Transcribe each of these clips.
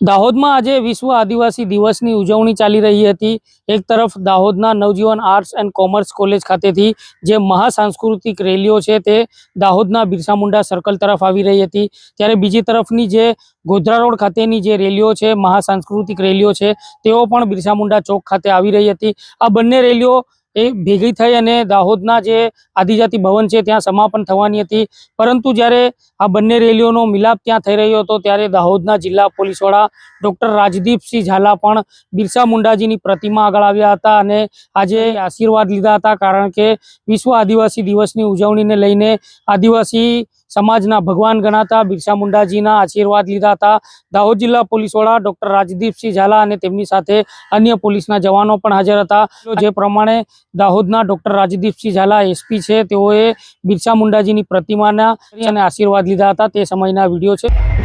દાહોદમાં આજે વિશ્વ આદિવાસી દિવસની ઉજવણી ચાલી રહી હતી. એક તરફ દાહોદના Navjivan arts and commerce college ખાતેથી જે મહાસાંસ્કૃતિક રેલીઓ છે તે દાહોદના બિરસા મુંડા સર્કલ તરફ આવી રહી હતી. ત્યારે બીજી તરફની જે ગોધરા રોડ ખાતેની જે રેલીઓ છે, મહાસાંસ્કૃતિક રેલીઓ છે, તેઓ પણ બિરસા મુંડા ચોક ખાતે આવી રહી હતી. આ બંને રેલીઓ એ ભેગી થઈ અને દાહોદના જે આદિજાતિ ભવન છે ત્યાં સમાપન થવાની હતી. પરંતુ જ્યારે આ બંને રેલીઓનો મિલાપ ત્યાં થઈ રહ્યો હતો, ત્યારે દાહોદના જિલ્લા પોલીસ વડા ડૉક્ટર રાજદીપસિંહ ઝાલા પણ બિરસા મુંડાજીની પ્રતિમા આગળ આવ્યા હતા અને આજે આશીર્વાદ લીધા હતા. કારણ કે વિશ્વ આદિવાસી દિવસની ઉજવણીને લઈને આદિવાસી સમાજના ભગવાન ગણાતા, બિરસા મુંડાજીના આશીર્વાદ લીધા હતા. દાહોદ જિલ્લા પોલીસ વડા ડોક્ટર રાજદીપસિંહ ઝાલા અને તેમની સાથે અન્ય પોલીસના જવાનો પણ હાજર હતા. જે પ્રમાણે દાહોદના ડોક્ટર રાજદીપસિંહ ઝાલા એસપી છે, તેઓએ બિરસા મુંડાજીની પ્રતિમાના અને આશીર્વાદ લીધા હતા. તે સમયના વીડિયો છે.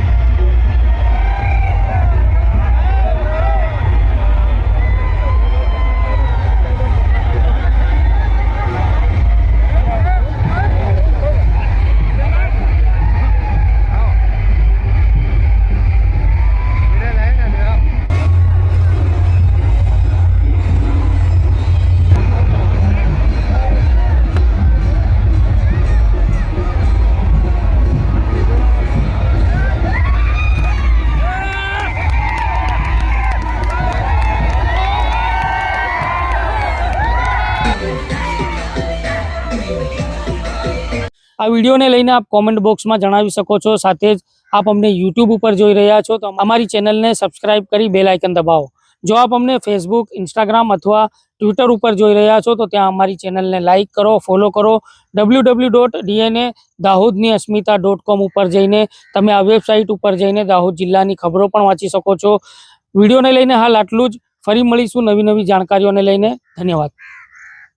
આ વિડીયોને લઈને આપ કોમેન્ટ બોક્સમાં જણાવી શકો છો. સાથે જ આપ અમને યુટ્યુબ ઉપર જોઈ રહ્યા છો તો અમારી ચેનલને સબસ્ક્રાઇબ કરી બેલ આઇકન દબાવો. જો આપ અમને ફેસબુક ઇન્સ્ટાગ્રામ અથવા ટ્વિટર ઉપર જોઈ રહ્યા છો તો ત્યાં અમારી ચેનલને લાઇક કરો ફોલો કરો. ડબલ્યુ ડબલ્યુ ડોટ ડીએનએ દાહોદની અસ્મિતા ડોટ કોમ ઉપર જઈને તમે આ વેબસાઇટ ઉપર જઈને દાહોદ જિલ્લાની ખબરો પણ વાંચી શકો છો. વિડીયોને લઈને હાલ આટલું જ. ફરી મળીશું નવી નવી જાણકારીઓને લઈને. ધન્યવાદ.